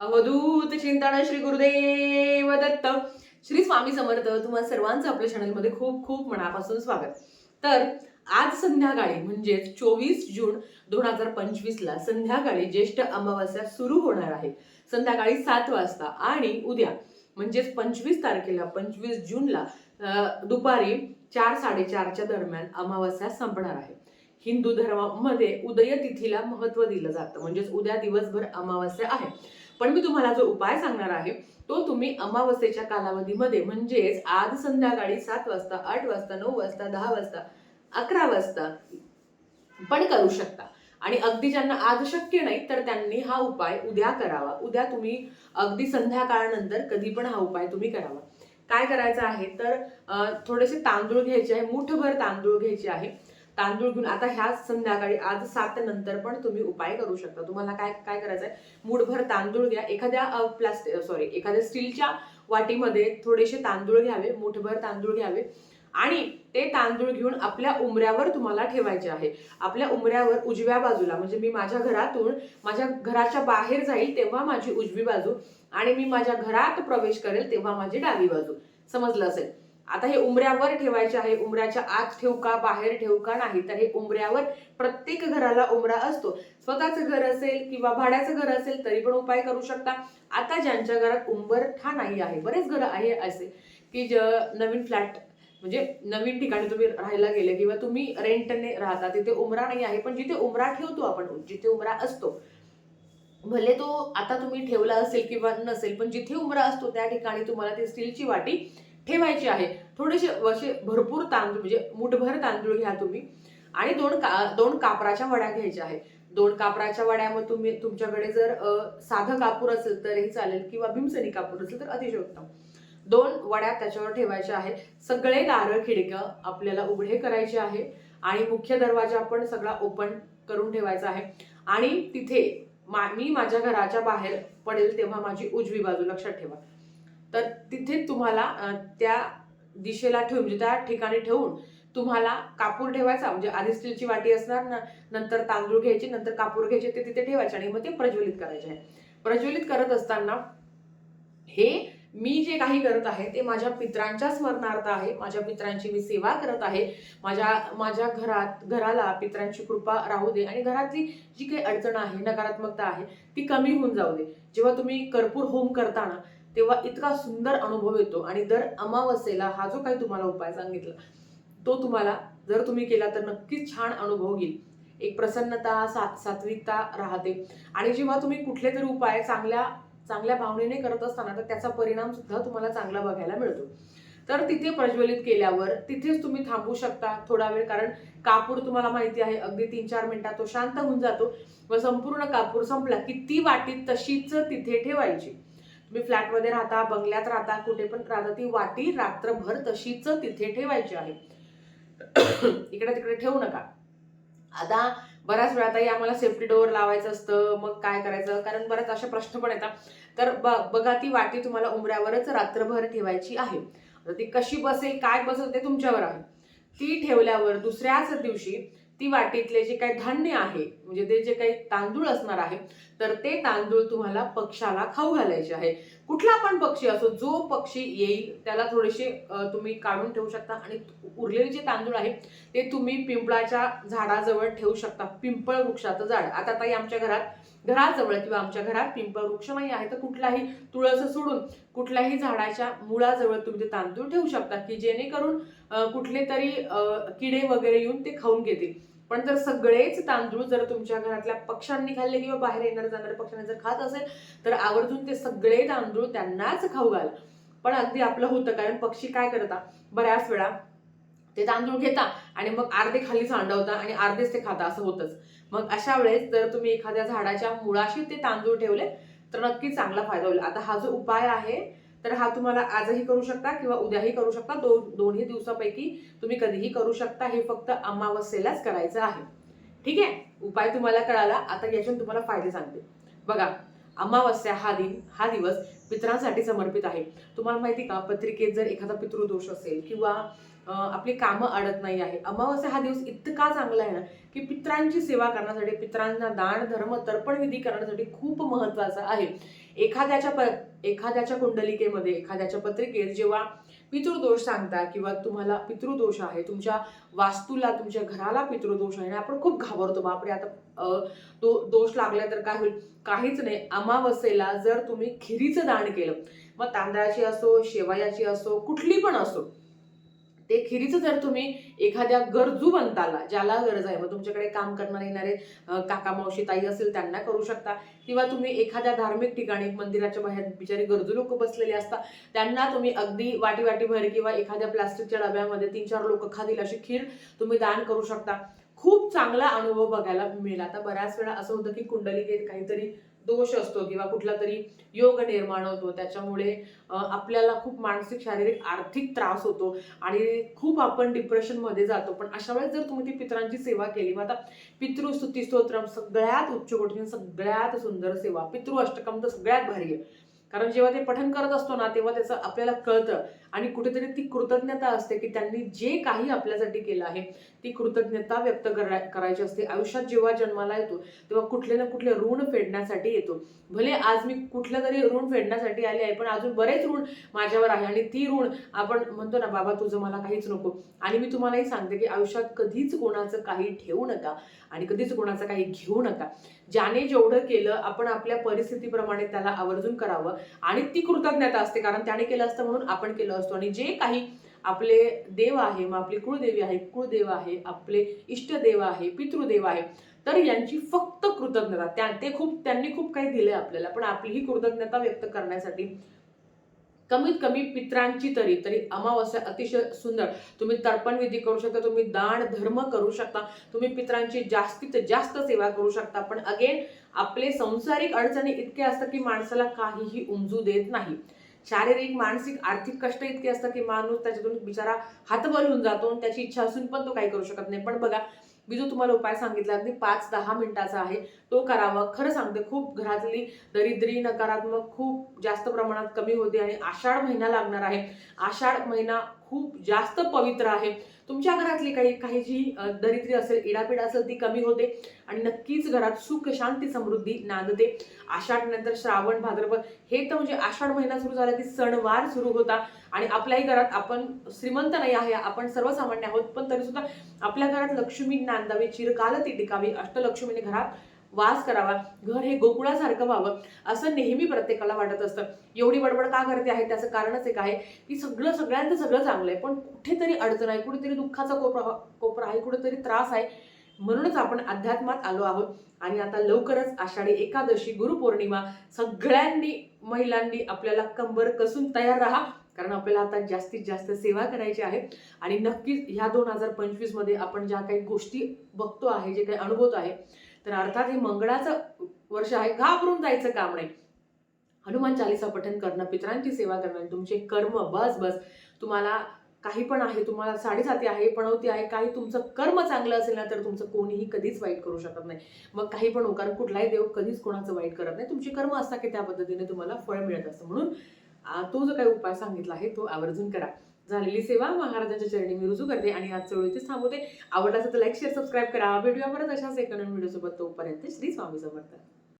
अवधूत चिंतन श्री गुरुदेव दत्त. श्री स्वामी समर्थ तुम्हाला सर्वांचं आपल्या चॅनलमध्ये खूप खूप मनापासून स्वागत. तर आज संध्याकाळी म्हणजेच चोवीस जून दोन हजार पंचवीसला संध्याकाळी ज्येष्ठ अमावस्या सुरू होणार आहे. संध्याकाळी सात वाजता आणि उद्या म्हणजेच पंचवीस तारखेला पंचवीस जूनला दुपारी चार साडेचारच्या दरम्यान अमावस्या संपणार आहे. हिंदू धर्मामध्ये उदय तिथीला महत्त्व दिलं जातं. म्हणजेच उद्या दिवसभर अमावस्या आहे. पण मी तुम्हाला जो उपाय सांगणार आहे तो तुम्ही अमावस्येच्या कालावधीमध्ये म्हणजेच आज संध्याकाळी सात वाजता आठ वाजता नऊ वाजता दहा वाजता अकरा वाजता पण करू शकता. आणि अगदी ज्यांना आज शक्य नाही तर त्यांनी हा उपाय उद्या करावा. उद्या तुम्ही अगदी संध्याकाळनंतर कधी पण हा उपाय तुम्ही करावा. काय करायचं आहे? तर थोडेसे तांदूळ घ्यायचे आहे मुठभर तांदूळ घ्यायचे आहे. तांदूळ घेऊन. आता ह्या संध्याकाळी आज सात नंतर पण तुम्ही उपाय करू शकता. तुम्हाला काय काय करायचं आहे मूठभर तांदूळ घ्या. एखाद्या प्लास्टिक सॉरी एखाद्या स्टीलच्या वाटीमध्ये थोडेसे तांदूळ घ्यावे मुठभर तांदूळ घ्यावे. आणि ते तांदूळ घेऊन आपल्या उमऱ्यावर तुम्हाला ठेवायचे आहे. आपल्या उमऱ्यावर उजव्या बाजूला म्हणजे मी माझ्या घरातून माझ्या घराच्या बाहेर जाईल तेव्हा माझी उजवी बाजू आणि मी माझ्या घरात प्रवेश करेल तेव्हा माझी डावी बाजू. समजलं असेल? आता हे उमऱ्यावर ठेवायचे आहे. उमऱ्याच्या आत ठेवू का बाहेर ठेवू का नाही? तर हे उमऱ्यावर प्रत्येक घराला उमरा असतो. स्वतःचं घर असेल किंवा भाड्याचं घर असेल तरी पण उपाय करू शकता. आता ज्यांच्या घरात उंबरठा नाही आहे बरेच घरं आहे असे की ज नवीन फ्लॅट म्हणजे नवीन ठिकाणी तुम्ही राहायला गेले किंवा तुम्ही रेंटने राहता तिथे उमरा नाही आहे. पण जिथे उमरा ठेवतो आपण जिथे उमरा असतो भले तो आता तुम्ही ठेवला असेल किंवा नसेल पण जिथे उमरा असतो त्या ठिकाणी तुम्हाला ती स्टीलची वाटी ठेवायची आहे. थोडेसे असे भरपूर तांदूळ म्हणजे मुठभर तांदूळ घ्या तुम्ही. आणि दोन का दोन कापराच्या वड्या घ्यायच्या आहे दोन कापराच्या वड्यामध्ये तुम्ही तुमच्याकडे जर साधं कापूर असेल तरही चालेल किंवा भीमसनी कापूर असेल तर अतिशय उत्तम दोन वड्या त्याच्यावर ठेवायच्या आहे सगळे दारं खिडकं आपल्याला उघडे करायचे आहे. आणि मुख्य दरवाजा आपण सगळा ओपन करून ठेवायचा आहे. आणि तिथे मा मी माझ्या घराच्या बाहेर पडेल तेव्हा माझी उजवी बाजू लक्षात ठेवा. तर तिथे तुम्हाला त्या दिशेला ठेवून म्हणजे त्या ठिकाणी ठेवून तुम्हाला कापूर ठेवायचा म्हणजे आधी स्टीलची वाटी असणार ना नंतर तांदूळ घ्यायचे नंतर कापूर घ्यायचे ते तिथे ठेवायचे आणि मग ते प्रज्वलित करायचे आहे. प्रज्वलित करत असताना हे मी जे काही करत आहे ते माझ्या पित्रांच्या स्मरणार्थ आहे. माझ्या पित्रांची मी सेवा करत आहे. माझ्या माझ्या घरात घराला पित्रांची कृपा राहू दे आणि घरातली जी काही अडचण आहे नकारात्मकता आहे ती कमी होऊन जाऊ दे. जेव्हा तुम्ही कर्पूर होम करताना तेव्हा इतका सुंदर अनुभव येतो. आणि दर अमावस्येला हा जो काही तुम्हाला उपाय सांगितला तो तुम्हाला जर तुम्ही केला तर नक्कीच छान अनुभव येईल. एक प्रसन्नता सात सात्विकता राहते. आणि जेव्हा तुम्ही कुठले तरी उपाय चांगल्या चांगल्या भावनेने करत असताना तर त्याचा परिणाम सुद्धा तुम्हाला चांगला बघायला मिळतो. तर तिथे प्रज्वलित केल्यावर तिथेच तुम्ही थांबू शकता थोडा वेळ कारण कापूर तुम्हाला माहिती आहे अगदी तीन चार मिनिटात तो शांत होऊन जातो व संपूर्ण कापूर संपला की ती वाटी तशीच तिथे ठेवायची. तुम्ही फ्लॅटमध्ये राहता बंगल्यात राहता कुठे पण राहता ती वाटी रात्रभर तशीच तिथे ठेवायची आहे. इकडे तिकडे ठेवू नका. आता बऱ्याच वेळा ताई आम्हाला सेफ्टी डोअर लावायचं असतं मग काय करायचं? कारण बऱ्याच असे प्रश्न पण येतात. तर ब- बघा ती वाटी तुम्हाला उमऱ्यावरच रात्रभर ठेवायची आहे. ती कशी बसेल काय बसेल ते तुमच्यावर आहे. ती ठेवल्यावर दुसऱ्याच दिवशी ती वाटीतले जे काही धान्य आहे म्हणजे ते जे काही तांदूळ असणार आहे तर ते तांदूळ तुम्हाला पक्षाला खाऊ घालायचे आहे. कुठला पण पक्षी असो जो पक्षी येईल त्याला थोडेसे तुम्ही काढून ठेवू शकता आणि उरलेले जे तांदूळ आहे ते तुम्ही पिंपळाच्या झाडाजवळ ठेवू शकता पिंपळ वृक्षाचं झाड. आता ताई आमच्या घरात घराजवळ किंवा आमच्या घरात पिंपळ वृक्ष नाही आहे तर कुठलाही तुळस सोडून कुठल्याही झाडाच्या मुळाजवळ तुम्ही ते तांदूळ ठेवू शकता की जेणेकरून कुठले तरी किडे वगैरे येऊन ते खाऊन घेतील. पण जर सगळेच तांदूळ जर तुमच्या घरातल्या पक्ष्यांनी खाल्ले किंवा बाहेर येणाऱ्या जाणाऱ्या पक्ष्यांनी जर खात असेल तर आवर्जून ते सगळे तांदूळ त्यांनाच खाऊ घाल. पण अगदी आपलं होतं कारण पक्षी काय करता बऱ्याच वेळा ते तांदूळ घेता आणि मग अर्धे खाली सांडवता आणि अर्धेच ते खाता असं होतंच. मग अशा वेळेस जर तुम्ही एखाद्या झाडाच्या मुळाशी ते तांदूळ ठेवले तर नक्की चांगला फायदा होईल. आता हा जो उपाय आहे तर हा तुम्हाला आजही करू शकता किंवा उद्याही करू शकता. दोन दोन्ही दिवसापैकी तुम्ही कधीही करू शकता. हे फक्त अमावस्येलाच करायचं आहे. ठीक आहे? उपाय तुम्हाला कळाला आता याच्यातून तुम्हाला फायदे सांगते. बघा अमावस्या हा दिन हा दिवस पित्रांसाठी समर्पित आहे. तुम्हाला माहिती का? पत्रिकेत जर एखादा पितृदोष असेल किंवा आपली कामं अडत नाही आहे. अमावस्या हा दिवस इतका चांगला आहे ना की पित्रांची सेवा करण्यासाठी पित्रांना दान धर्म तर्पण विधी करण्यासाठी खूप महत्त्वाचा आहे. एखाद्याच्या प एखाद्याच्या कुंडलिकेमध्ये एखाद्याच्या पत्रिकेत जेव्हा पितृदोष सांगता किंवा तुम्हाला पितृदोष आहे तुमच्या वास्तूला तुमच्या घराला पितृदोष आहे आणि आपण खूप घाबरतो बापरे आता दो दोष लागला तर काय होईल? काहीच नाही. अमावस्येला जर तुम्ही खिरीचं दान केलं मग तांदळाची असो शेवयाची असो कुठली पण असो ते खिरीचं जर तुम्ही एखाद्या गरजू बनताला ज्याला गरज आहे मग तुमच्याकडे काम करणारे येणारे काका मावशी ताई असेल त्यांना करू शकता. किंवा तुम्ही एखाद्या धार्मिक ठिकाणी मंदिराच्या बाहेर बिचारी गरजू लोक बसलेले असतात त्यांना तुम्ही अगदी वाटी वाटीभर किंवा एखाद्या प्लास्टिकच्या डब्यामध्ये तीन चार लोक खातील अशी खीर तुम्ही दान करू शकता. खूप चांगला अनुभव बघायला मिळेल. आता बऱ्याच वेळा असं होतं की कुंडलिकेत काहीतरी दोष असतो किंवा कुठला तरी योग निर्माण होतो. त्याच्यामुळे आपल्याला खूप मानसिक शारीरिक आर्थिक त्रास होतो आणि खूप आपण डिप्रेशनमध्ये जातो. पण अशा वेळेस जर तुम्ही ती पितरांची सेवा केली मग आता पितृस्तुती स्तोत्रम सगळ्यात उच्च कोटीने सगळ्यात सुंदर सेवा. पितृ अष्टकम तर सगळ्यात भारी आहे. कारण जेव्हा ते पठन करत असतो ना तेव्हा त्याचं आपल्याला कळतं. आणि कुठेतरी ती कृतज्ञता असते की त्यांनी जे काही आपल्यासाठी केलं आहे ती कृतज्ञता व्यक्त करा करायची असते. आयुष्यात जेव्हा जन्माला येतो तेव्हा कुठले ना कुठले ऋण फेडण्यासाठी येतो. भले आज मी कुठलं तरी ऋण फेडण्यासाठी आले आहे पण अजून बरेच ऋण माझ्यावर आहे आणि ती ऋण आपण म्हणतो ना बाबा तुझं मला काहीच नको. आणि मी तुम्हालाही सांगते की आयुष्यात कधीच कोणाचं काही ठेवू नका आणि कधीच कोणाचं काही घेऊ नका. ज्याने जेवढं केलं आपण आपल्या परिस्थितीप्रमाणे त्याला आवर्जून करावं. आणि ती कृतज्ञता असते कारण त्याने केलं असतं म्हणून आपण केलं असतो. आणि जे काही आपले देव आहे मग आपली कुळदेवी आहे कुळदेव आहे आपले इष्टदेव आहे पितृदेव आहे तर यांची फक्त कृतज्ञता. त्या ते खूप त्यांनी खूप काही दिलंय आपल्याला पण आपली ही कृतज्ञता व्यक्त करण्यासाठी कमीत कमी पित्रांची तरी तरी अमावस्या अतिशय सुंदर. तुम्ही तर्पण विधी करू शकता तुम्ही दान धर्म करू शकता तुम्ही पित्रांची जास्तीत जास्त सेवा करू शकता. पण अगेन आपले संसारिक अडचणी इतके असतात की माणसाला काहीही उमजू देत नाही. शारीरिक मानसिक आर्थिक कष्ट इतके असतात की माणूस त्याच्यातून बिचारा हातबल होऊन जातो आणि त्याची इच्छा असून पण तो काही करू शकत नाही. पण बघा मी जो तुम्हाला उपाय सांगितला अगदी पाच दहा मिनिटाचा आहे तो करावा. खरं सांगते खूप घरातली दरिद्री नकारात्मक खूप जास्त प्रमाणात कमी होते आणि आषाढ महिना लागणार आहे. आषाढ महिना खूप जास्त पवित्र आहे. तुमच्या घरातली काही काही जी दरिद्री असेल इडापीड असेल ती कमी होते आणि नक्कीच घरात सुख शांती समृद्धी नांदते. आषाढ नंतर श्रावण भाद्रपद हे तर म्हणजे आषाढ महिना सुरू झाला की सणवार सुरू होता आणि आपल्याही घरात आपण श्रीमंत नाही आहे आपण सर्वसामान्य आहोत पण तरी सुद्धा आपल्या घरात लक्ष्मी नांदावी चिरकाल ती टिकावी अष्टलक्ष्मीने घरात वास करावा घर हे गोकुळासारखं व्हावं असं नेहमी प्रत्येकाला वाटत असतं. एवढी बडबड का करते आहे? त्याचं कारणच एक आहे. की सगळं सगळ्यांचं सगळं चांगलं आहे. पण कुठेतरी अडचण आहे कुठेतरी दुःखाचा कोपरा कोपरा आहे कुठेतरी त्रास आहे. म्हणूनच आपण अध्यात्मात आलो आहोत. आणि आता लवकरच आषाढी एकादशी गुरुपौर्णिमा सगळ्यांनी महिलांनी आपल्याला कंबर कसून तयार राहा. कारण आपल्याला आता जास्तीत जास्त सेवा करायची आहे. आणि नक्कीच ह्या दोन हजार पंचवीसमध्ये आपण ज्या काही गोष्टी बघतो आहे जे काही अनुभवतो आहे तर अर्थात हे मंगळाचं वर्ष आहे. घाबरून जायचं काम नाही. हनुमान चालिसा पठन करणं पितरांची सेवा करणं तुमचे कर्म बस बस. तुम्हाला काही पण आहे तुम्हाला साडेसाती आहे पणवती आहे काही तुमचं कर्म चांगलं असेल ना तर तुमचं कोणीही कधीच वाईट करू शकत नाही. मग काही पण हो कारण कुठलाही देव कधीच कोणाचं वाईट करत नाही. तुमचे कर्म असतात की त्या पद्धतीने तुम्हाला फळ मिळत असतं. म्हणून तो जो काही उपाय सांगितला आहे तो आवर्जून करा. झालेली सेवा महाराजांच्या चरणी मी रुजू करते आणि आजच्या वेळी थांबवते. आवडला असेल तर लाईक शेअर सबस्क्राईब करा. भेटूया परत अशाच एक नवीन व्हिडिओसोबत. तोपर्यंत श्री स्वामी समर्थ.